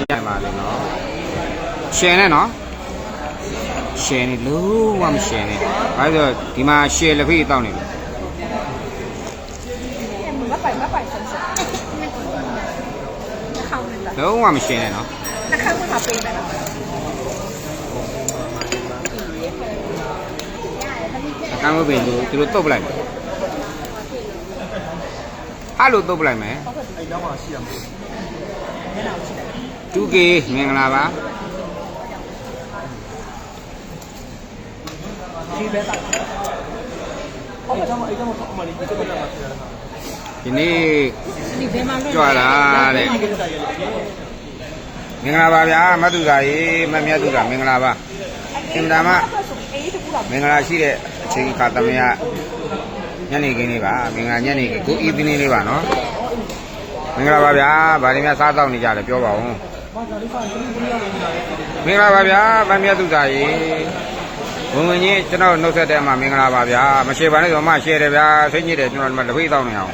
အဲ့ရပါလေနော်ရှင်နဲ့နော်ရှင်နေလုံးဝမရှင်နဲ့ဘာလို့လဲဆိုတော့ဒီမှာရှယ်လက်ဖေးတောက်နေလို့မပိုင်မပိုင်ဆန်းဆန်းနှာခေါင်းနဲ့လုံးဝမရှင်နဲ့နော်နှာခေါင်းကပေးမယ်နော်အကမ်းမပင်သူသူတို့တုတ်ပလိုက်မယ်အဲ့လိုတုတ်ပလိုက်မယ်အဲ့တော့မှရှိရမှာ 2K မင်္ဂလာပါဒီပဲတာအဲ့တော့မှအဲ့တော့မှအမလေးဒီကနေ့မှဆရာကဒီနေ့ဒီဘယ်မှာလွတ်ကြွလာတဲ့ဒီကနေ့တိုင်ရလေမင်္ဂလာပါဗျာမတ်သူသာရေမတ်မြတ်သူသာမင်္ဂလာပါအင်တာမအေးတကူတော့မင်္ဂလာရှိတဲ့အချိန်ခါသမယညနေခင်းလေးပါမင်္ဂလာညနေခင်းကိုအီဗနင်းလေးပါနော်မင်္ဂလာပါဗျာဗာဒီများစားတော့နေကြတယ်ပြောပါဦး မင်္ဂလာပါဗျာမတ်မြတ်သူသာရေဝင်ဝင်ချင်းကျွန်တော်နှုတ်ဆက်တဲ့မှာမင်္ဂလာပါဗျာမရှေပါနဲ့ဆိုမှရှယ်တယ်ဗျာဆိတ်ညစ်တယ်ကျွန်တော်ဒီမှာတပိတ်တောင်းနေအောင်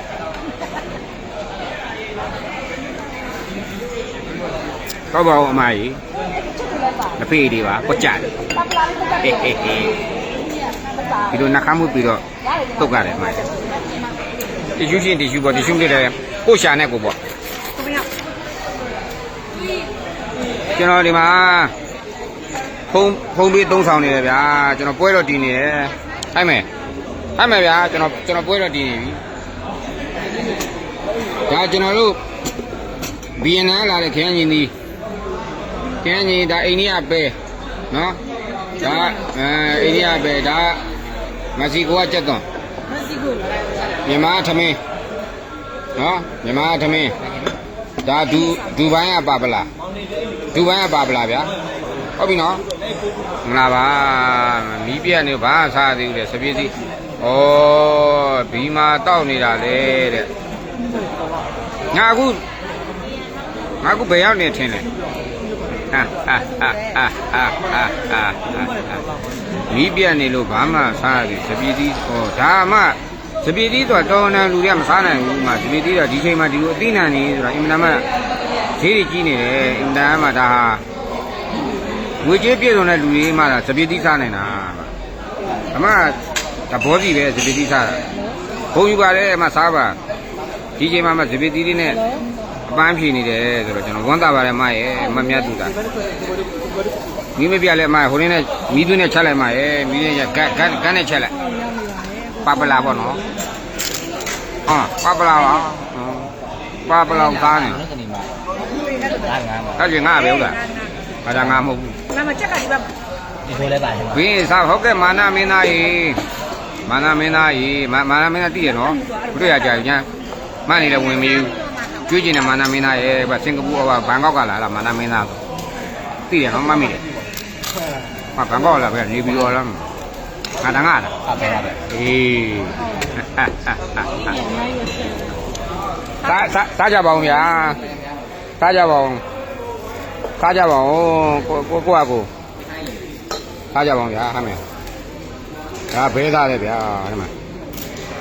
တော့ပါဦးအမကြီးလက်ဖေးတွေပါပွက်ကြတယ် ပပလာလေးတက်တယ် ဟေးဟေးဟေးဒီလိုနှခမ်းမှုပြီးတော့တုတ်ကြတယ်အမကြီးတ िश ူးချင်းတ िश ူးပေါ့တ िश ူးလေးလည်းကိုရှာနဲ့ကိုပေါ့ ကျွန်တော်ဒီမှာဖုံးဖုံးပြီးသုံးဆောင်နေတယ်ဗျာကျွန်တော်ပွဲတော့တည်နေတယ်ဟိုက်မယ်ဟိုက်မယ်ဗျာကျွန်တော်ကျွန်တော်ပွဲတော့တည်နေပြီဒါကျွန်တော်တို့ဘီယန်နာလာတဲ့ခရမ်းကြီးဒီခရမ်းကြီးဒါအိန္ဒိယပဲနော်ဒါအဲအိန္ဒိယပဲဒါမက္ဆီကိုကကြက်သွန်မစီကိုမြန်မာသမင်းနော်မြန်မာသမင်းဒါဒူဒူဘိုင်းကပါပလား ဒူဘိုင်းကပါပလားဗျာဟုတ်ပြီနော်မလားပါမီးပြက်နေဘာမှစားသေးဘူးလေစပြည့်စီဩဘီမာတောက်နေတာလေတဲ့ငါအခုငါအခုဘယ်ရောက်နေထင်လဲဟာဟာဟာဟာဟာဟာဟာမီးပြက်နေလို့ဘာမှစားသေးစပြည့်စီဩဒါမှစပြည့်စီဆိုတော့တော်နန်လူတွေကမစားနိုင်ဘူးမှစပြည့်စီတော့ဒီချိန်မှာဒီလိုအသိဉာဏ်နေဆိုတာအင်မတန်မှ ဈေးကြီးကြီးနေတယ်အင်မတန်မှဒါဟာငွေကြေးပြည့်စုံတဲ့လူတွေမှသာစပီတိစားနိုင်တာအမကဘောစီပဲစပီတိစားတာဘုံယူပါတယ်အမစားပါဒီချိန်မှာမှစပီတိလေးနဲ့အပန်းဖြေနေတယ်ဆိုတော့ကျွန်တော်ဝမ်းသာပါတယ်အမရဲ့အမမြတ်သူတာမိမပြလဲအမဟိုလေးနဲ့မီးသွင်းနဲ့ချက်လိုက်အမရဲ့မီးနဲ့ဂတ်ဂတ်ဂတ်နဲ့ချက်လိုက်ပပလာပေါ့နော်ဟာပပလာပါပပလာသားနေ အဲ့ဒီငါပဲဟုတ်လားဘာသာငါမဟုတ်ဘူးငါမချက်ကဒီဘက်ဒီထိုးလဲပါတယ်ဘင်းစားဟုတ်ကဲ့မာနမင်းသားရေမာနမင်းသားရေမာမာနမင်းသားတည်ရနော်ဘုရားကြာညာမနေလည်းဝင်မယူကျွေးကျင်တဲ့မာနမင်းသားရေဗစင်ကာပူကဘန်ကောက်ကလာလားမာနမင်းသားတည်ရနော်မမိတယ်ဟာဘန်ကောက်လာပဲနေပြီးတော့လားငါတငါလားဟုတ်ကဲ့ပါပဲအေးစားစားစားကြပါဦးဗျာ စားကြပါဦးစားကြပါဦးကိုကိုကိုကကိုထားကြပါဦးဗျာဟာမယ်ဒါဘဲသားလေဗျာဒီမှာ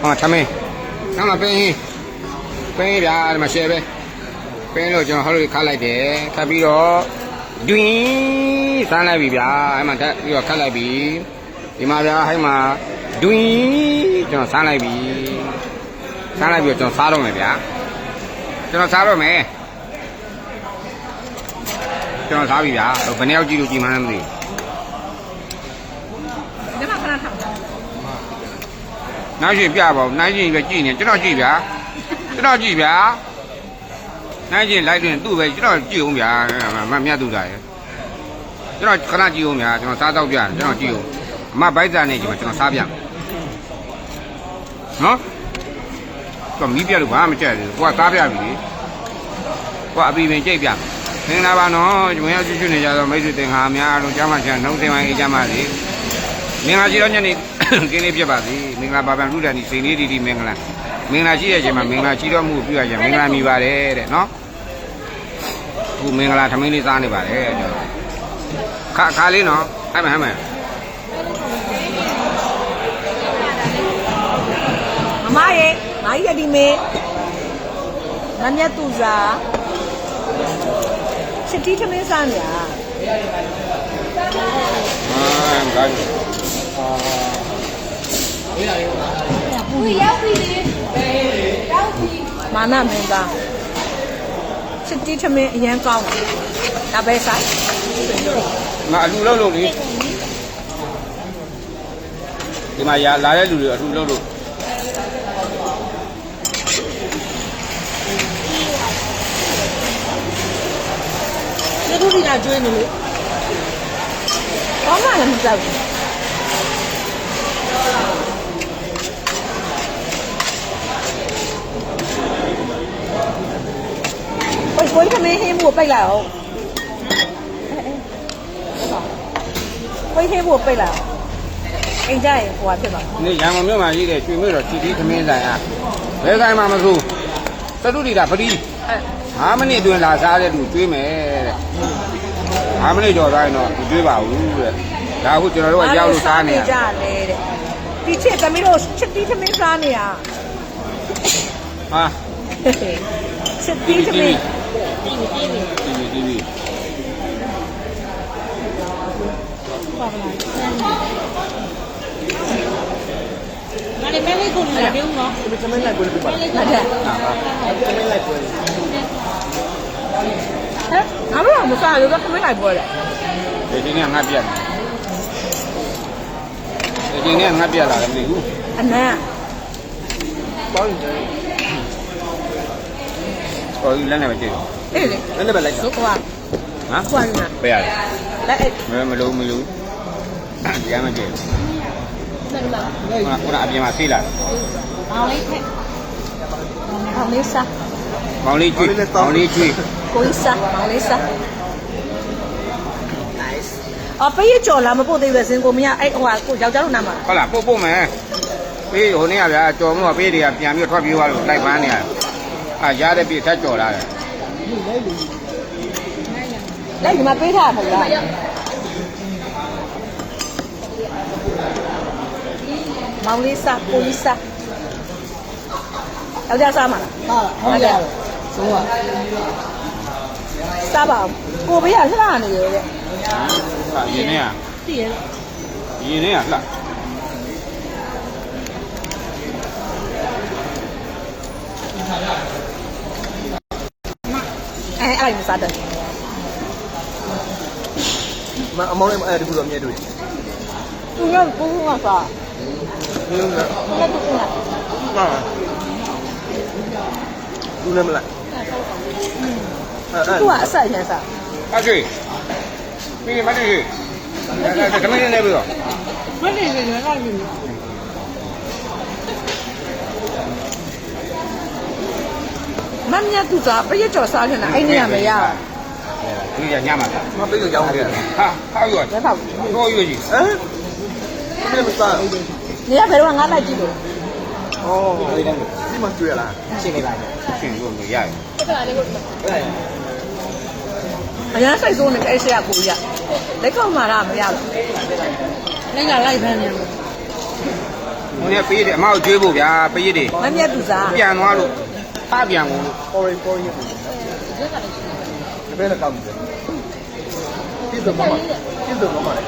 ဟောသမင်းနောက်မှပင်းပင်းဗျာဒီမှာရှယ်ပဲပင်းလို့ကျွန်တော်ဟောလို့ခတ်လိုက်တယ်ခတ်ပြီးတော့ဒွင်းစမ်းလိုက်ပြီဗျာအဲ့မှာတက်ပြီးတော့ခတ်လိုက်ပြီဒီမှာဗျာအဲ့မှာဒွင်းကျွန်တော်စမ်းလိုက်ပြီစမ်းလိုက်ပြီးတော့ကျွန်တော်စားတော့မယ်ဗျာကျွန်တော်စားတော့မယ် ကျွန်တော်စားပြီဗျာဘယ်နှစ်ယောက်ကြည့်လို့ကြည်မှန်းမသိဘူးဒီမှာခဏထောင်နိုင်ရှင်ပြပါဦးနိုင်ရှင်ပဲကြည့်နေကျွန်တော်ကြည့်ဗျာကျွန်တော်ကြည့်ဗျာနိုင်ရှင်လိုက်တွင်သူ့ပဲကျွန်တော်ကြည့်အောင်ဗျာမမြတ်သူတာရယ်ကျွန်တော်ခဏကြည့်အောင်ဗျာကျွန်တော်စားတော့ပြကျွန်တော်ကြည့်အောင်အမဘိုက်စာနေကျွန်တော်စားပြနော်တော့မီးပြလို့ဘာမှမကြက်ဘူးကိုကစားပြပြီလေကိုကအပီပင်ကြိတ်ပြမ င်္ဂလာပါနော်ဝင်ရောက်ကြည့်ရှုနေကြတော့မိတ်ဆွေတင်ဟာများအားလုံးကြားမှချမ်းနှုံးစင်ပိုင်းအေးကြပါစေမင်္ဂလာရှိတော့ညနေကင်းလေးဖြစ်ပါစေမင်္ဂလာပါပန်လူတန်ဒီစိန်လေးဒီဒီမင်္ဂလာမင်္ဂလာရှိတဲ့အချိန်မှာမင်္ဂလာရှိတော့မှုပြုရကြမင်္ဂလာမိပါတယ်တဲ့နော်အခုမင်္ဂလာထမင်းလေးစားနေပါတယ်ကျွန်တော်ခါခါလေးနော်ဟဲ့မဟဲ့မမမရေမာကြီးရဒီမေမမြတ်သူစား ရှစ်တီးသမင်းစားနေရအာငါမာနမင်းသားချစ်တီးသမင်းအရန်ကောင်းတယ်ဒါပဲစားငါအလူလုံးလို့လေဒီမှာရလာတဲ့လူတွေအလူလုံးလို့ဒီလိုဒီ ကကျွေးနေလို့ဘာမှလည်းမကြောက်ဘူးဘယ်ကိုယ်သမင်းဟင်းဖို့ပိတ်လိုက်အောင်ကိုယ်ဟင်းဖို့ပိတ်လိုက်အောင်အိမ်ကြရင်ဟိုဟာဖြစ်ပါဒီရန်ကုန်မြို့မှာရှိတဲ့ရွှေမြို့တော်စီတီခမင်းဆိုင်อ่ะဘယ်တိုင်းမှာမဆိုသတုတိတာပတိအဲ5မိနစ်အတွင်းလာစားတဲ့လူကျွေးမယ်တဲ့ 5မိနစ်ကျော်သွားရင်တော့မကျွေးပါဘူးတဲ့ဒါအခုကျွန်တော်တို့ကရောက်လို့စားနေရကြလေတဲ့ဒီချစ်သမီးတို့ချစ်တီးသမင်းစားနေရဟာချစ်တီးသမင်းတီဗီတီဗီငါလည်းမဲလေးကိုလာတယ်ဦးနော်ဒီစမင်းလိုက်ကိုပြပါဟုတ်တယ်စမင်းလိုက်ကိုဟဲ့ ငါတို့ကမစားလို့ကသမင်းလိုက်ပွဲတယ်ဒီဒီနေ့ငါပြက်ဒီဒီနေ့ငါပြက်လာတယ်မသိဘူးအနံ့ပေါင်းတယ်ဟောဒီလက်နဲ့ပဲကြည့်အေးလေလည်းလည်းပဲလိုက်တာဒုက္ခဟမ်ကွာနေပေးရတယ်လက်အဲ့မမလို့မလို့ဒီကမှကြည့်ခုနကအပြင်မှာဆေးလာတယ်အောင်လေးထက်အောင်လေးစားမောင်လေးကျွေးမောင်လေးကျွေး ကိုကြီးစားအောင်လေးစား nice အပေးရကြော်လာမပို့သေးပဲစင်ကိုမရအဲ့ဟိုကကိုယောက်ျားတို့နားမှာဟုတ်လားပို့ပို့မယ်ပေးဟိုနေ့ကဗျာကြော်မှုကပေးတွေကပြန်ပြီးထွက်ပြေးသွားလို့လိုက်ပန်းနေရတယ်အာရတဲ့ပြထက်ကြော်လာတယ်လက်ဒီမှာပေးထားမှာမဟုတ်လားမောင်လေးစားကိုကြီးစားယောက်ျားစားမှာလားဟုတ်တယ်ဆုံးပါ စားပါဦးကိုဘေးကလှနေရတဲ့ဟာရင်းနေကတည်ရရင်းနေကလှအဲအဲ့ဒါမစားတယ်မအမောင်းလေးအဲဒီကူတော့မြဲတွေ့သူကကိုကစားဘင်းလုံးကလက်တူကဟာဘူးလည်းမလိုက်အဲအဲ သူကအဆက်ရန်စားအကျွေးပြီးမတည်ဒါကမင်းနေပြီတော့မနေနေလည်းလိုက်ပြီမမြတ်သူကပရိတ်ကျော်စားနေတာအဲ့နေရမရဒီကညမှာမပေးကြအောင်ပြန်ဟာဟာရောဘယ်တော့တော့ရွေးကြီးဟမ်ဒီမစားနေရဘယ်တော့ငါလိုက်ကြည့်လို့ဩဒီမှာကျွေးလားရှင်းနေလိုက်ရှင်းလို့မရဘူး အရန်စိတ်ဆိုးနေအဲ့ရှေ့ကကိုရလက်ကောက်မာရမရဘူးလက်ကလိုက်ဖမ်းနေတယ်။ဒီပေးတယ်အမကိုကျွေးဖို့ဗျာပေးတယ်မမြတ်သူစားပြန်သွားလို့ဖပြန်ကုန်လို့ပေါ်ရင်ပေါ်ရင်ဘယ်နဲ့ကောင်းလဲဒီတော့မမဒီတော့မမလေ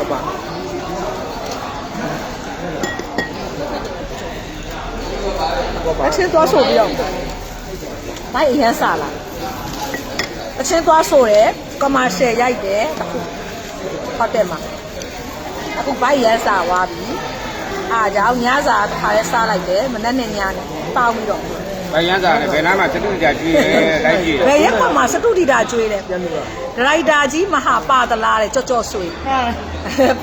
အပါအချင်းသွားဆိုပြီးတော့ဘိုက်အရန်စားလာ အချင်းသွားဆိုတယ်ကမာရှယ်ရိုက်တယ်အခုဟိုတယ်မှာအခုဘိုက်ရန်စားသွားပြီအားကြောင့်ညစာတစ်ခါရဲစားလိုက်တယ်မနေ့နဲ့ညနဲ့တောင်းပြီးတော့။ဗရန်စားတယ်ဘယ်နားမှာတတူကြကျွေးတယ်လိုက်ကြည့်တယ်ဘယ်ရက်ကွာမှာစတုဒီတာကျွေးတယ်ပြန်ပြီလားဒရိုက်တာကြီးမဟာပါတလားတဲ့ကြော့ကြော့ဆွေဟာ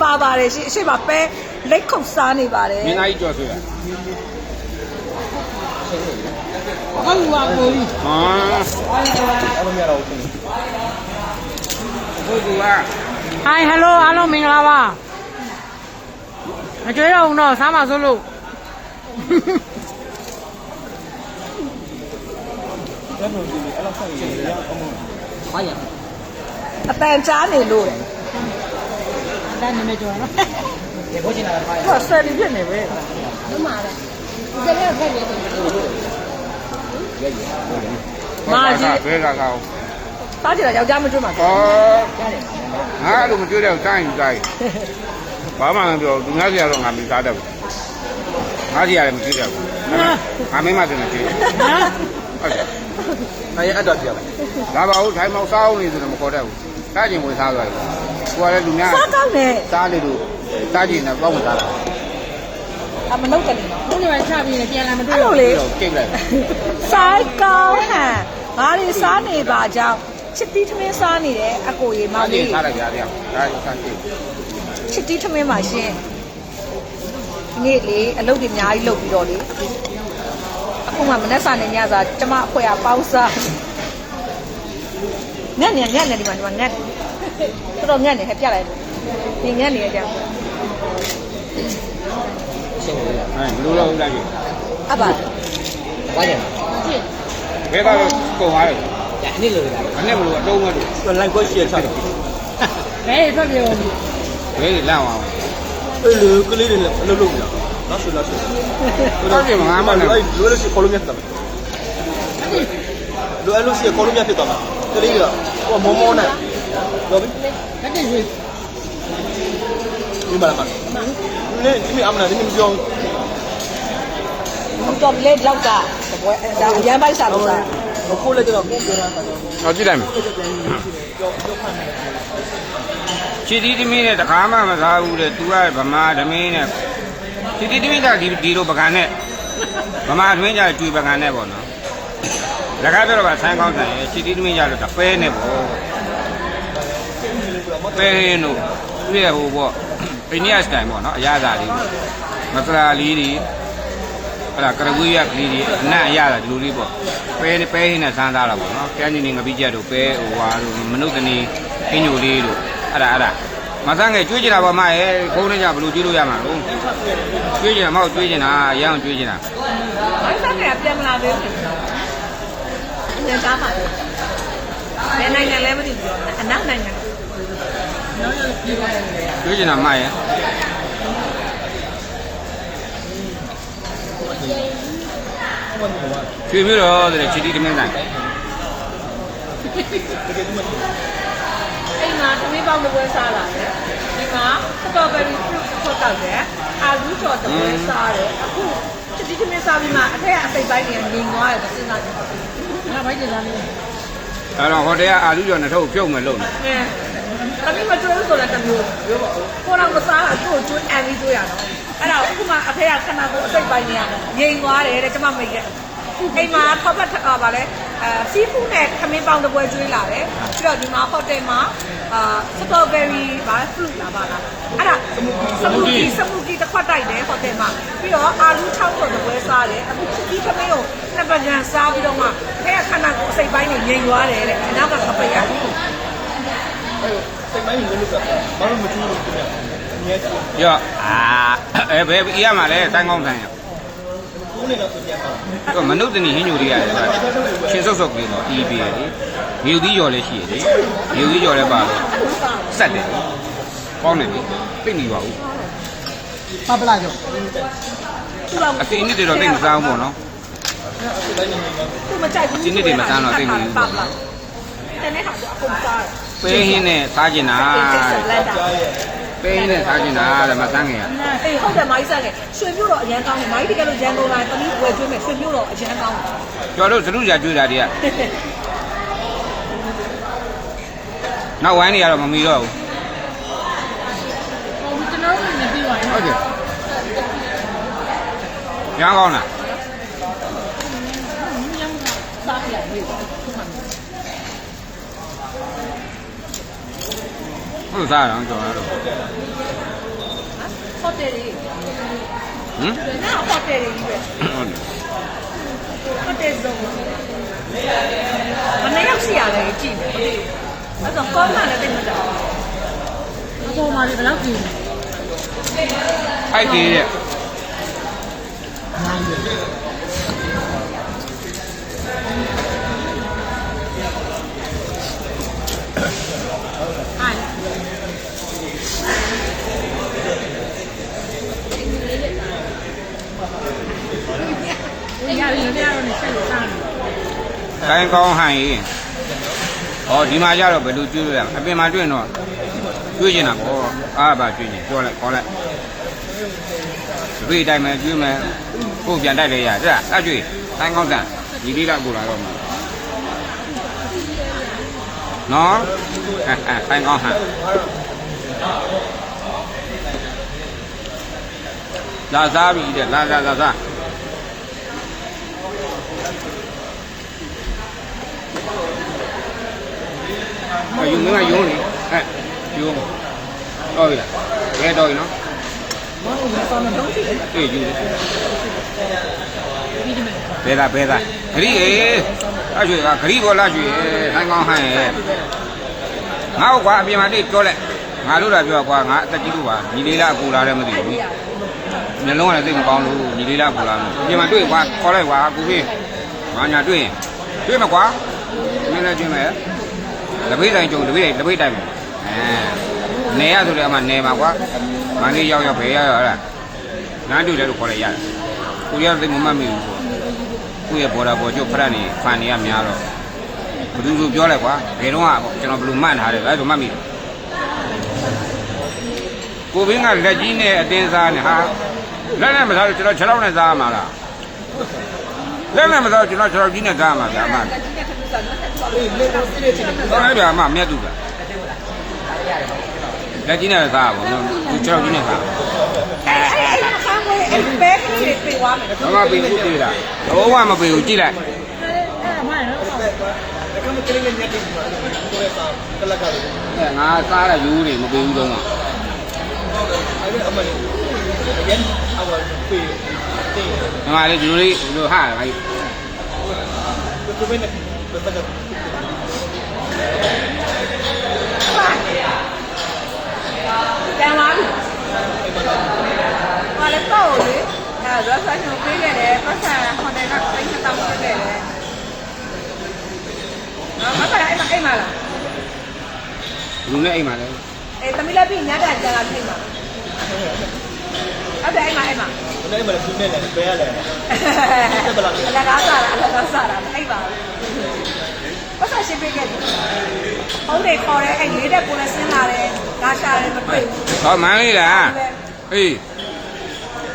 ပါပါတယ်ရှိအရှိမပဲလက်ခုပ်စားနေပါတယ်။မင်းသားကြီးကြော်ဆွေးရ ဘာလို့ပါကိုကြီး။ဟာအဲ့လိုမရတော့ဘူးဘုသူကဟိုင်ဟယ်လိုအားလုံးမင်္ဂလာပါမကြွေးတော့ဘူးတော့စားပါစို့လို့အတန်ကြားနေလို့တဲ့ဒါနာမည်ကျော်နော်သူကဆယ်ဒီဖြစ်နေ ရိုက်ရမာကြီးဘဲကကောင်းစားကြတာယောက်ျားမကျွတ်မှာဩငါအဲ့လိုမကျွတ်တဲ့ကိုတိုင်းယူတိုင်းဘာမှမပြောသူငါစီရတော့ငါမစားတတ်ဘူးငါစီရတယ်မကျွတ်တတ်ဘူးငါမင်းမတင်နေကျွတ်ဟုတ်ကဲ့။အဲ့အဲ့တော့ပြော။ဒါပါဘူးထိုင်မောက်စားအောင်နေဆိုတော့မခေါ်တတ်ဘူး။စားကျင်ဝင်စားသွားပြီ။ကိုကလည်းလူများစားကောင်းတယ်။စားလေလို့စားကျင်နဲ့ပေါ့မစားတာ။အမလောက်တယ်။ဘုန်းကြီးကချပြီးပြန်လာမတွေ့ဘူး။အဲ့လိုလေ။ကြိတ်လိုက်။ စားကောင်းဟန်ငါတွေစားနေပါကြောင်းချစ်တီးထမင်းစားနေတယ်အကိုရေမောစားင်ကျင်လေးစားလိုက်ကြရတယ်ဒါစားကျင်ချစ်တီးထမင်းပါရှင်ဒီနေ့လေအလုပ်တွေအများကြီးလုပ်ပြီးတော့လေအခုမှမနေ့စာနဲ့ညစာကျမအဖွဲကပေါင်းစားညက်နေညက်နေဒီမှာဒီမှာညက်တော်တော်ညက်နေဟဲ့ပြလိုက်ဒီညက်နေရကြအဲဘလူးလုံးလိုက်ပြီအပါ八点， ဘယ်ကတော့ကုန်သွားတယ်ဒါအနည်းလိုလားအနည်းမလို့အတုံးမလို့ လိုက်ခွဲရှယ်ချတယ်ဘယ်ထွက်ပြေဘူးဘယ်လန့်သွားအဲ့လိုကလေးတွေလည်းအလုပ်လုပ်နေတာနောက်ဆိုနောက်ဆိုတော့ပြင်မှာငါမနဲ့အဲ့လိုလို့ရှိခေါ်လို့မြတ်တယ်လိုအပ်လို့ရှိခေါ်လို့မြတ်ဖြစ်သွားမှာကလေးကဟိုမောမောနဲ့တော့ဘယ်တည်းရွှေဒီမှာလာမှာနည်းဒီမိအမနာဒီမိကြောင်း ဘူးတော့လေလောက်က ဘွဲဒါအရန်ပိုက်စားလို့စားမခိုးလိုက်တော့ကိုပြောတာတော့ကြည့်လိုက်မယ်ချီတီတမင်းနဲ့တကားမှမစားဘူးတဲ့သူကဗမာဓမင်းနဲ့ချီတီတမင်းကဒီဒီလိုပကံနဲ့ဗမာဓမင်းကြတွေ့ပကံနဲ့ပေါ့နော်လကားပြောတော့ဗဆိုင်းကောင်းတယ်ချီတီတမင်းကြတော့တပဲနဲ့ပေါ့ပဲရင်တို့ပြည့်ဟိုပေါ့အိန္ဒိယစတိုင်ပေါ့နော်အရသာလေးမစလာလေးတွေ အဲ့ဒါကရဝေးရကလေးတွေအနံ့အရသာဒီလိုလေးပေါ့ပဲပဲဟင်းနဲ့စမ်းသားတာပေါ့နော်ကန်းနေနေငပိချက်တို့ပဲဟိုဟာတို့မနုဿနီအင်းညိုလေးတို့အဲ့ဒါအဲ့ဒါမဆန်းငယ်ကျွေးကြတာပေါ့မရဲ့ခုံးနေကြဘလို့ကျွေးလို့ရမှာလို့ကျွေးကြတာမဟုတ်ကျွေးကြတာရအောင်ကျွေးကြတာဘာစားကြပြန်မလာသေးဘူးအရင်စားပါဘယ်နိုင်ငံလဲမသိဘူးအနောက်နိုင်ငံကျွေးကြတာမရဲ့ ကျွေးပြီးတော့တဲ့ချီတီသမင်းဆိုင်အိမ်မှာသမီးပေါင်းတစ်ပွဲစားလာတယ်ဒီမှာစတော်ဘယ်ရီဖရုတ်ထွက်တော့တယ်အာလူကျော်တစ်ပွဲစားတယ်အခုချစ်တီသမီးစားပြီးမှအထက်ကအစိပ်ပိုင်းတွေငြိမ်သွားတယ်စဉ်းစားကြည့်ငါဘိုက်တင်စားလေးအဲ့တော့ဟိုတဲကအာလူကျော်နှစ်ထုပ်ပြုတ်မယ်လို့အဲသမီးမကျွေးဆိုလည်းတစ်မျိုးကိုတော့မစားတာသူ့ကိုကျွေးအန်ပြီးကျွေးရတော့ အဲ့ဒါအခုမှအဖေကခဏကိုအစိတ်ပိုင်းနေရငြိမ်သွားတယ်တဲ့ကျမမိတ်ကအိမ်မှာထောက်ပတ်ထက်ကပါလဲအဲစီးဖူးနဲ့ခမင်းပေါင်းတစ်ပွဲကျွေးလာတယ်ပြီးတော့ဒီမှာဟိုတယ်မှာအာစတော်ဘယ်ရီဘာဖလူလာပါလားအဲ့ဒါစမူကီစမူကီတစ်ခွက်တိုက်တယ်ဟိုတယ်မှာပြီးတော့အာလူးချောင်းတော်တစ်ပွဲစားတယ်အခုချစ်ကြီးခမင်းကိုနှစ်ပကံစားပြီးတော့မှအဲခဏကိုအစိတ်ပိုင်းနေငြိမ်သွားတယ်တဲ့အနောက်ကခပရအဲ့စိတ်ပိုင်းငြိမ်လို့ကဘာမှမထူးဘူးခင်ဗျ ရော့အာအဲဘယ်ပြရမှာလဲတိုင်းကောင်းတိုင်းရောကမနုဿနီဟင်းညိုလေးရတယ်ရှင်စုတ်စုတ်ကလေးတော့ EB လေမြူသီးကျော်လည်းရှိရလေမြူသီးကျော်လည်းပါတော့ဆက်တယ်ကောင်းတယ်လေသိနေပါဘူးပပလာကျော်အစီအနှစ်တွေတော့သိမစားဘူးပေါ့နော်သူမကြိုက်ဘူးဒီနေ့တွေမစားတော့သိမဘူးပေါ့တဲ့နေ့ဟာကအကုန်စားတယ်ပေးဟင်းနဲ့စားကျင်တာ ပဲဟင်းနဲ့စားကျင်တာတဲ့မဆန်းငယ်ရအေးဟုတ်တယ်မိုင်းဆက်တယ်ရွှေမျိုးတော့အရန်ကောင်းတယ်မိုင်းတကယ်လို့ရန်ကုန်လာတမီးဝယ်ကျွေးမယ်ရွှေမျိုးတော့အရန်ကောင်းတယ်ကျော်တို့သလူကြာကျွေးတာတွေကနောက်ဝိုင်းနေရတော့မမီတော့ဘူးဟိုကျွန်တော်တို့လည်းပြီးသွားရင်ဟုတ်တယ်ရမ်းကောင်းလား စားပြရတယ် ဟုတ်စားတော့ကျော်ရတော့ဟိုတယ်တွေဟမ်နာဟိုတယ်တွေကြီးပဲဟုတ်တယ်ဟိုတယ်စုံမနေ့ရောက်စီရတယ်ကြည့်မယ်အဲ့တော့ကောင်းမှလည်းသိမှတ်တာအပေါ်မှာလည်းဘယ်လောက်ကြည့်အိုက်ကြီးတဲ့အို လဲရရင်လည်းတော့နေဆက်လို့စားတယ်တိုင်းကောင်းဟန်ကြီးဟောဒီမှာကျတော့ဘယ်လိုကျွေးလို့ရမလဲအပြင်မှာကျွေးရင်တော့ကျွေးနေတာပေါ့အားပါကျွေးရင်ပြောလိုက်ခေါ်လိုက်တပိတိုင်းမယ်ကျွေးမယ်ကိုယ်ပြန်တိုက်လေရတဲ့အဲ့ကျွေးတိုင်းကောင်းတန်ဒီလေးလောက်ကိုလာတော့မှာနော်အဲအဲတိုင်းကောင်းဟန်လာစားပြီတဲ့လာလာလာစားအ ယူမင်းကယုံနေအဲယုံတော့ပြီလားဘယ်တော့ပြီနော်မောင်ကစောင်းတော့ကြည့်တယ်အေးယူတယ်ဘယ်သားဘယ်သားဂရိအေးအရွှေကဂရိဘောလားရွှေထိုင်းကောင်းဟန်ရဲ့ငါ့ကွာအပြင်မှာတိတ်ပြောလိုက်ငါလို့တာပြောကွာငါအသက်ကြီးလို့ပါညီလေးလားအကူလားလည်းမသိဘူးမျက်လုံးကလည်းသိမကောင်းလို့ညီလေးလားအကူလားမသိဘူးအပြင်မှာတွေ့ကွာခေါ်လိုက်ကွာကူဖေးငါညာတွေ့ရင်တွေ့မကွာမင်းလည်းတွေ့မယ် တပိတ်တိုင်းကြုံတပိတ်တိုင်းတပိတ်တိုင်းမယ်အဲနေရဆိုလည်းအမှနေမှာကွာမန္တလေးရောက်ရောက်ဘယ်ရောက်ရောက်လားနားတူတယ်လို့ခေါ်လိုက်ရတယ်။ကိုရသိမမှတ်မိဘူး။ကိုရဲ့ဘော်ဒါဘော်ကျုပ်ဖရက်နေဖန်နေရများတော့ဘယ်သူလိုပြောလိုက်ကွာဘယ်တော့ကကျွန်တော်ဘယ်လိုမှတ်ထားတယ်လဲဆိုမှတ်မိတယ်။ကိုဘင်းကလက်ကြီးနဲ့အတင်းစားနေဟာလက်နဲ့မစားလို့ကျွန်တော်ခြေထောက်နဲ့စားရမှာလား။လက်နဲ့မစားကျွန်တော်ခြေထောက်ကြီးနဲ့စားရမှာဗျာအမ။ အေးလေတော့စီးနေချင်တယ်တော့အဲ့ဒါအမမြတ်သူကလက်ကြီးနဲ့စားရပါဘူး။သူခြေထောက်ကြီးနဲ့စား။အဲ့အဲ့အဲ့ခါမွေးအဲ့ဘဲကလေးပြေသွားမယ်ဘာမှပေးဘူးသေးလား။တော့မှမပေးဘူးကြည့်လိုက်အဲ့မှန်တော့ကမကလေးငယ်ညက်တယ်ဒီမှာကိုယ်စားကလကလေးအဲငါစားတဲ့ယူတွေမပေးဘူးတော့ကအဲ့ဒါအမလေးရန်အဝပေးတေးဒီမှာလေဒီလိုလေးဒီလိုဟာလိုက်ကိုဘယ်နဲ့ ဘယ်ပတ်တန်သွားပြီဟာလေတော့လေအဲရဆာရှင်ပေးခဲ့တယ်ပတ်စံဟိုတယ်ကသိန်းတောင်းပေးခဲ့တယ် နော်မပါအဲ့မအဲ့မလားလူနဲ့အိမ်မှာလေအဲတမီလက်ပြီးညတာကြာလာပြင်ပါအဲ့ဒါအဲ့မအဲ့မဘယ်နဲ့မလဲသူနဲ့လည်းဘယ်ရလဲအလကားစားတာအလကားစားတာအဲ့ပါပတ်စံရှင်ပေးခဲ့တယ်ဟုတ်တယ်ခေါ်တယ်အဲ့လေးတဲ့ကိုလည်းဆင်းလာတယ်ငါရှာတယ်မတွေ့ဘူးဟောမန်းလေးလားအေး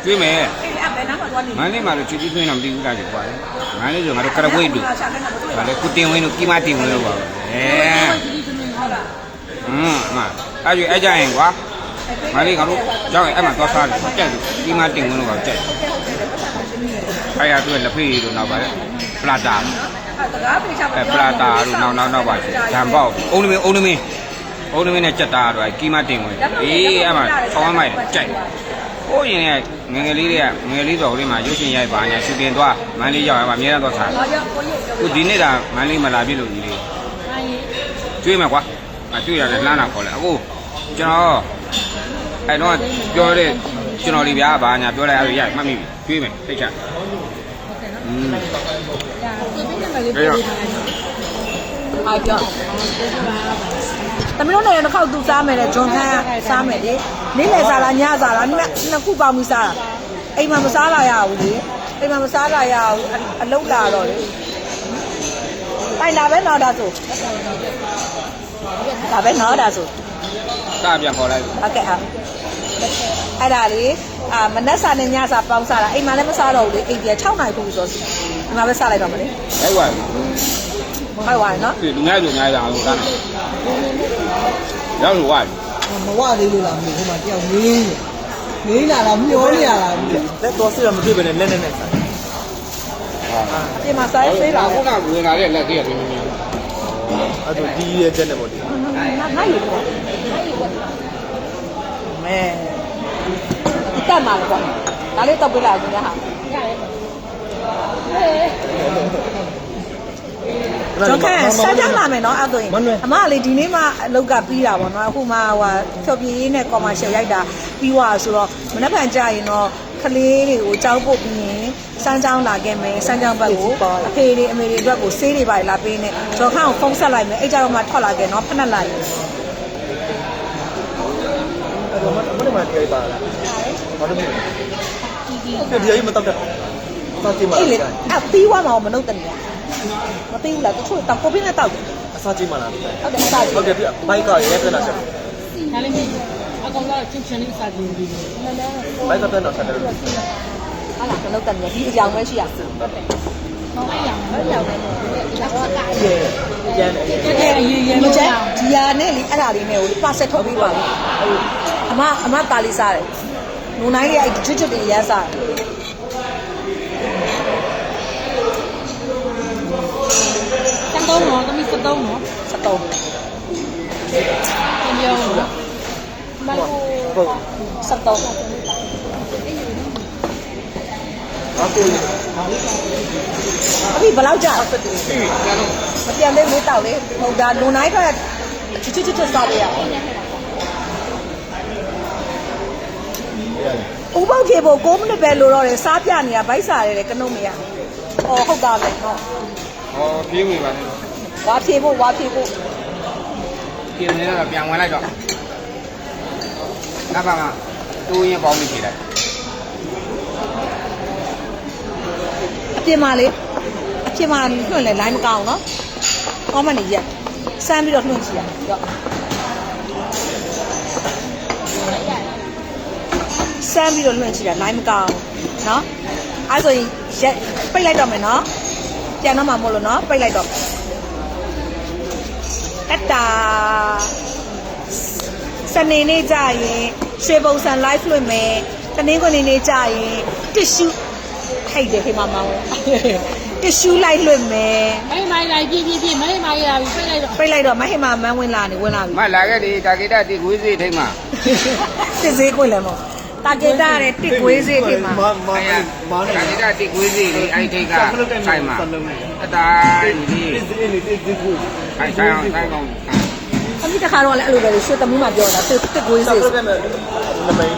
ကျွေးမယ်အဲ့အဘယ်နာမှသွားနေမန်းလေးမှာတော့ချစ်ချစ်သွင်းတော့မသိဘူးလားကြကွာမန်းလေးဆိုငါတို့ကရဝိတ်တို့ရှာခဲ့တာမတွေ့ဗာလေကုတင်ဝင်းတို့ကိမတင်ဝင်းတို့ပါအဲဟုတ်လားဟွန်းအမအဲ့ကျွေးအဲ့ကြရင်ကွာ မန်းလေးငါတို့ကြောက်ရင်အဲ့မှာသွားစားတယ်ကြက်ကိမတင်ဝင်းတို့ပါကြက်အဲ့ရသူကလက်ဖေးတို့နောက်ပါလေပလာတာအဲတကားပိတ်ချပါအဲပလာတာတို့နောက်နောက်နောက်ပါဓာန်ပေါက်အုံးနမင်းအုံးနမင်းအုံးနမင်းနဲ့ကြက်တာတို့ကီမတင်ဝင်အေးအဲ့မှာဆောင်းမိုက်ကြိုက်ဟိုရင်ကငငယ်လေးတွေကငငယ်လေးဆိုဟိုလေးမှာရုပ်ရှင်ရိုက်ပါညာရှူတင်သွားမန်းလေးရောက်ရမှာအများတော့ထားဘာကြောင့်ကိုကြီးပြောခုဒီနေ့တာမန်းလေးမလာပြည့်လို့ကြီးလေးကျွေးမယ်ကွာအကျွေးရတယ်လှမ်းတာခေါ်လဲအခုကျွန်တော် အဲ့တော့ပြောတဲ့ကျွန်တော်လေးဗျာဘာညာပြောလိုက်အဲ့ရမှတ်မိပြီကျွေးမယ်သိချอืมအားပြောတမီးတို့လည်းတစ်ခေါက်သူစားမယ်လေဂျွန်ခန်းစားမယ်လေနေ့လယ်စားလားညစားလားနှစ်နှစ်ခုပေါင်းပြီးစားတာအိမ်မှာမစားလာရဘူးလေအိမ်မှာမစားလာရဘူးအလုတ်လာတော့လေတိုင်လာပဲတော့ဒါဆိုဒါပဲတော့ဒါဆိုစပြန်ခေါ်လိုက်ပြီဟုတ်ကဲ့ဟာ အဲ့ဒါလေအာမနက်စာနဲ့ညစာပေါင်းစားတာအိမ်မှာလည်းမစားတော့ဘူးလေအိမ်ပြန်6နိုင်ခုဆိုဒီမှာပဲစားလိုက်တော့မလေးအဲ့ကွာဟုတ်ပါရဲ့နော်ဒီလူများလူများလာအောင်စားရောက်လို့ဝါပြီမဝသေးလို့လားမင်းဟိုမှာတယောက်ငင်းနေငင်းလာတော့မျောနေရတာမင်းလက်တော့စီရမတွေ့ပဲနဲ့လက်နဲ့နဲ့စားအပြင်မှာစားရေးသေးဒါလားခုနဝင်လာတဲ့လက်ကြီးကပြင်းပြင်းအဲ့ဒါဒီရဲ့ချက်နဲ့ပေါ့ဒီငါငါယူတော့ မဲတက်မှာလေကွာဒါလေးတော့ပြလိုက်ကြဟာကျွန်ခန့်ဆက်ကြလာမယ်နော်အဲ့ဒါရင်အမကလေဒီနေ့မှအလောက်ကပြီးတာပေါ့နော်အခုမှဟိုဖြော်ပြရေးနဲ့ကော်မာရှယ်ရိုက်တာပြီးသွားဆိုတော့မနေ့ကကြာရင်တော့ကလေးတွေကိုကြောက်ဖို့ပြီးရင်စမ်းချောင်းလာခဲ့မယ်စမ်းချောင်းဘက်ကိုအဖေတွေအမေတွေအတွက်ကိုဆေးတွေပါလာပေးနေကျွန်ခန့်ကိုဖုန်းဆက်လိုက်မယ်အဲ့ကြတော့မှထွက်လာခဲ့နော်ဖက်နဲ့လိုက် အဲ့တော့မမမတရားပါလားဘာလို့လဲဒီကြီးမတော့တဲ့တောက်ကြည့်မှာအေးလေအပြီးွားမှာမနှုတ်တယ်နေမသိဘူးလားတချို့တောက်ကိုပြင်းနဲ့တောက်တယ်အစစားကြည့်မှလားဟုတ်တယ်အစားကြီးဟုတ်တယ်ပြဘိုက်ကရဲပြလာချက်ဒါလေးမျိုးအကောင်ကချင်းချင်းလေးစားကြည့်ပြီးဘိုက်ကပြတော့ဆက်တယ်ဟာလားကလောက်တယ်ဒီအကြောင်ပဲရှိရဟုတ်တယ်ဟောအဲ့ရဟုတ်တယ်ဒါကတော့ကရဲကျန်တယ်အဲ့အရေးရေးမလို့ကျရန်ဒီဟာနဲ့လေအဲ့ဒါလေးနဲ့ဟိုပါဆက်ထုတ်ပြီးပါဘူး အမအမတာလေးစားတယ်နုံနိုင်လေးအဲ့ချွတ်ချွတ်တွေရမ်းစားတယ်စက်သုံးတော့သမီးစက်သုံးတော့စက်တော့ပြန်ပြောတော့ဟုတ်စက်တော့အခုအခုဘယ်လောက်ကြာမပြန်သေးဘူးတောက်လေဟုတ်ဒါနုံနိုင်ကချွတ်ချွတ်ချွတ်စားရရ ဥပုပ်ဖြေဖို့6မိနစ်ပဲလိုတော့တယ်စားပြနေတာဗိုက်စားရတယ်ကနုံမရ။အော်ဟုတ်တာပဲနော်ဟောပြေးဝင်ပါနဲ့။ဝါဖြေဖို့ဝါဖြေဖို့ပြေးနေတော့ပြန်ဝင်လိုက်တော့နောက်ပါမှာတိုးရင်ပေါင်းပြီးပြေးလိုက်အပြင်မှာလေအပြင်မှာလွှင့်လဲ line မကောင်းနော်။ကောမနေရက်စမ်းပြီးတော့လွှင့်ကြည့်ရရော့ စမ်းပြီးတော့လွှင့်ကြည့်ရ line မကောင်းနော်။အဲဆိုရင်ရက်ပိတ်လိုက်တော့မယ်နော်။ပြန်တော့မှမို့လို့နော်ပိတ်လိုက်တော့တတ္တာစနေနေ့ကြရင်ရွှေပုံစံ live လွှင့်မယ်တနင်္ဂနွေနေ့ကြရင်တစ်ရှူထိုက်တယ်ခေမမောင်းတစ်ရှူလိုက်လွှင့်မယ်မိုင်းမိုင်းလိုက်ပြပြပြမိုင်းမိုင်းရပြီပြလိုက်တော့ပြိတ်လိုက်တော့မဟိမမန်းဝင်လာနေဝင်လာပြီမလာခဲ့ဒီတာကိတတိကွေးစီထိတ်မှာတစ်စေးခွင့်လည်းမဟုတ် တာကေတာတဲ့တစ်ကွေးစေးခေမှာမမအဲ့ရမနေတာကိတတိကွေးစီလေးအဲ့ထိတ်ကဆိုင်မှာအတားဒီဒီစီနေဒီကူအဲ့ဆိုင်အောင်ဆိုင်ကောင်းအမိတခါတော့လည်းအဲ့လိုပဲရွှေသမီးမှပြောတာတစ်တစ်ကွေးစစေးပရဂရမ်နမိတ်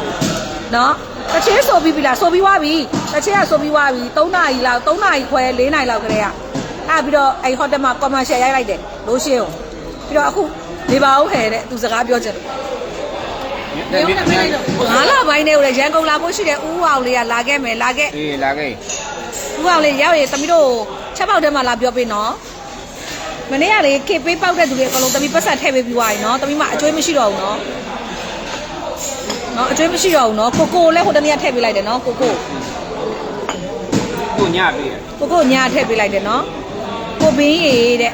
နော်တစ်ချေဆိုပြီးပြီလားဆိုပြီးွားပြီတစ်ချေကဆိုပြီးွားပြီ3နာရီလောက်3နာရီခွဲ4နာရီလောက်ကလေးကအဲ့ပြီးတော့အဲ့ဟိုတယ်မှာ commercial ရိုက်လိုက်တယ်လို့ရှင်းအောင်ပြီးတော့အခုနေပါဦးဟဲ့တဲ့သူစကားပြောချင်တယ် ဘယ်ဦးနဲ့ပြလိုက်တော့ငါးလပိုင်းနဲ့ဦးလေရန်ကုန်လာဖို့ရှိတယ်ဦးအောင်လေးကလာခဲ့မယ်လာခဲ့အေးလာခဲ့ဦးအောင်လေးရောက်ရင်သမီးတို့ချက်ပေါက်ထဲမှာလာပြောပေးနော်မနေ့ကလေခေပေးပေါက်တဲ့သူတွေအကုန်လုံးသမီးပတ်ဆက်ထည့်ပေးပြီးသွားပြီနော်သမီးမအကျွေးမရှိတော့ဘူးနော်နော်အကျွေးမရှိတော့ဘူးနော်ကိုကိုလည်းဟိုတနေ့ကထည့်ပေးလိုက်တယ်နော်ကိုကိုကိုညပေးတယ်ကိုကိုညာထည့်ပေးလိုက်တယ်နော်ကိုဘင်းရေတဲ့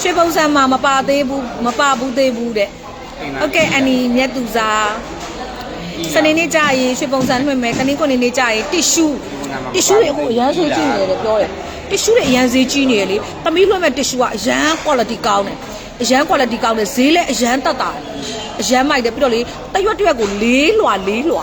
ရွှေပုံစံမှာမပါသေးဘူးမပါဘူးသေးဘူးတဲ့ ဟုတ်ကဲ့အန်နီမြတ်သူစားစနေနေ့ကြာရင်ရွှေပုံစံလွှင့်မယ်တနင်္ဂနွေနေ့ကြာရင်တစ်ရှူတစ်ရှူတွေအခုအရန်ဆိုးကြည့်နေတယ်ပြောတယ်တစ်ရှူတွေအရန်ဈေးကြီးနေတယ်လေသမီးလွှင့်မဲ့တစ်ရှူကအရန် quality ကောင်းတယ်အရန် quality ကောင်းတယ်ဈေးလည်းအရန်တက်တာတယ်အရန်မိုက်တယ်ပြီးတော့လေတရွက်တရွက်ကိုလေးလွာလေးလွာ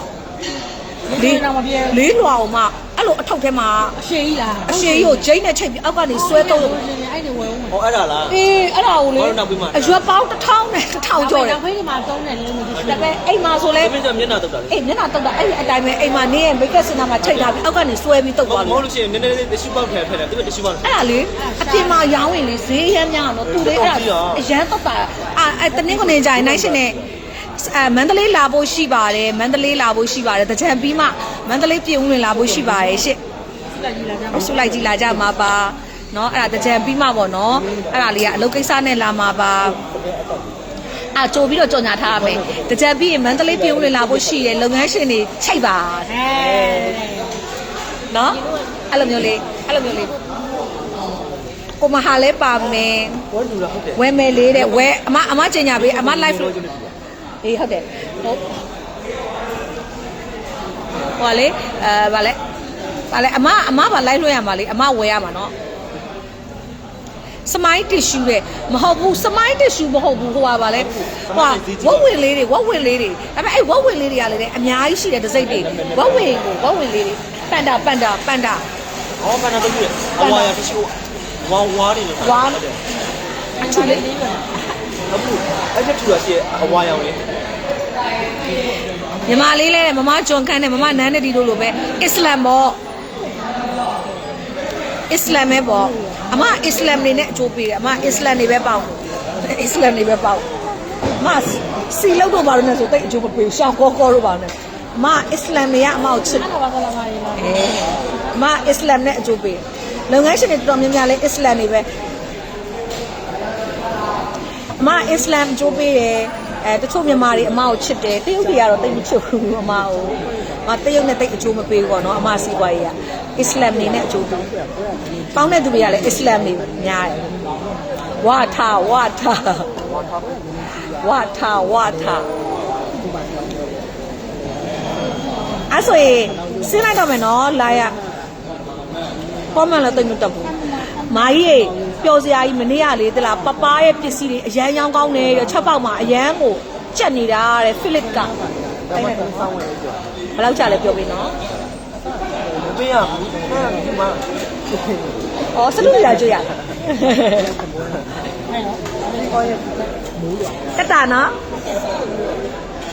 လေးတော့မပြေလေးလွာအောင်မှအဲ့လိုအထောက်ထဲမှာအရှိကြီးလားအရှေကြီးကိုဂျိန်းနဲ့ချိတ်ပြီးအောက်ကနေဆွဲတော့လို့အဲ့ဒီဝယ်ဦးမယ်ဟောအဲ့ဒါလားအေးအဲ့ဒါကိုလေဟောနောက်ပြီးမှအရွက်ပေါင်းတစ်ထောင်နဲ့တစ်ထောင်ကျော်တယ်နောက်ဖေးဒီမှာသုံးတယ်လေမသိဒါပေမဲ့အိမ်မှာဆိုလဲဒီမင်းကမျက်နှာတုတ်တာလေအေးမျက်နှာတုတ်တာအဲ့ဒီအတိုင်းပဲအိမ်မှာနေရင်မိတ်ကက်စင်နာမှာချိတ်ထားပြီးအောက်ကနေဆွဲပြီးတုတ်သွားမလို့ဟုတ်လို့ရှိရင်နည်းနည်းလေးတ िश ပေါက်ထဲဖက်တယ်သူကတ िश ပေါက်အဲ့ဒါလေအပြင်မှာရောင်းရင်လေဈေးရမ်းများတော့သူလေးအဲ့ဒါအရန်တုတ်တာအာအဲ့တနင်္ဂနွေကြရင်နိုင်ရှင်နဲ့ အဲမန္တလေးလာဖို့ရှိပါတယ်မန္တလေးလာဖို့ရှိပါတယ်တကြံပြီးမှမန္တလေးပြည်ဦးလွင်လာဖို့ရှိပါတယ်ရှင့်ဆုလိုက်ကြီးလာကြမှာပါနော်အဲ့ဒါတကြံပြီးမှပေါ့နော်အဲ့ဒါလေးကအလုပ်ကိစ္စနဲ့လာမှာပါအာကြိုပြီးတော့ကြော်ညာထားရမယ်တကြံပြီးရင်မန္တလေးပြည်ဦးလွင်လာဖို့ရှိတယ်လုပ်ငန်းရှင်တွေချိန်ပါနော်အဲ့လိုမျိုးလေးအဲ့လိုမျိုးလေးကိုမဟာလဲပါမယ်ဝဲလူလားဟုတ်တယ်ဝဲမယ်လေးတဲ့ဝဲအမအမကျင်ညာပေးအမ live အေးဟုတ်တယ်ဟုတ်ဟောလေအဲဗာလဲဗာလဲအမအမဗာလိုက်လွှဲရမှာလေအမဝယ်ရမှာနော်စမိုင်းတစ်ရှူတဲ့မဟုတ်ဘူးစမိုင်းတစ်ရှူမဟုတ်ဘူးဟိုပါပါလေဟိုဝက်ဝင်လေးတွေဝက်ဝင်လေးတွေဒါပေမဲ့အဲ့ဝက်ဝင်လေးတွေကလည်းအများကြီးရှိတယ်ဒစိမ့်တွေဝက်ဝင်ကိုဝက်ဝင်လေးတွေပန်တာပန်တာပန်တာဟောပန်တာတူရအဝါရတစ်ရှူဝါဝါတွေလို့ဝါအချူလေး အခုအဲ့ဒါထူတာရှိအဝါရောင်လေးညီမလေးလဲမမဂျွန်ခန်းနဲ့မမနန်းနဲ့ဒီလိုလိုပဲအစ္စလမ်ပေါ့အစ္စလမ်ပဲပေါ့အမအစ္စလမ်နေနဲ့အကျိုးပေးတယ်အမအစ္စလမ်နေပဲပေါ့အစ္စလမ်နေပဲပေါ့အမစီလောက်တော့ပါလို့နဲ့ဆိုတိတ်အကျိုးမပေးဘူးရှောင်းကောကောတော့ပါနဲ့အမအစ္စလမ်နေကအမကိုချစ်အဲ့တော့ဘာကလာပါလဲလားအဲအမအစ္စလမ်နဲ့အကျိုးပေးတယ်လုပ်ငန်းရှင်တွေတော်တော်များများလဲအစ္စလမ်နေပဲ မအစ္စလာမ်အကျိုးပေးတယ်အဲတချို့မြန်မာတွေအမကိုချစ်တယ်တရုတ်တွေကတော့တိတ်မချစ်ဘူးအမကိုမတရုတ်နဲ့တိတ်အကျိုးမပေးဘူးပေါ့နော်အမစီးပွားရေးကအစ္စလာမ်နေနဲ့အကျိုးပေးပေါင်းတဲ့သူတွေကလည်းအစ္စလာမ်တွေများတယ်ဝါထဝါထဝါထဝါထအဲ့ဆိုရင်စင်းလိုက်တော့မယ်နော်လာရ comment လည်းတိတ်မတက်ဘူး မာကြီးရေပျော်စရာကြီးမနေ့ကလေတလားပပားရဲ့ပစ္စည်းတွေအရန်ရောင်းကောင်းနေတယ်ချက်ပေါက်မှာအရန်ကိုကြက်နေတာတဲ့ဖိလစ်ကအဲ့ဒါကိုစောင်းဝင်ပြောဘယ်လောက်ကြလဲပြောပေးနော်မပေးရဘူးအဲ့ဒီမှာဩစလူရကြွရကတာနော်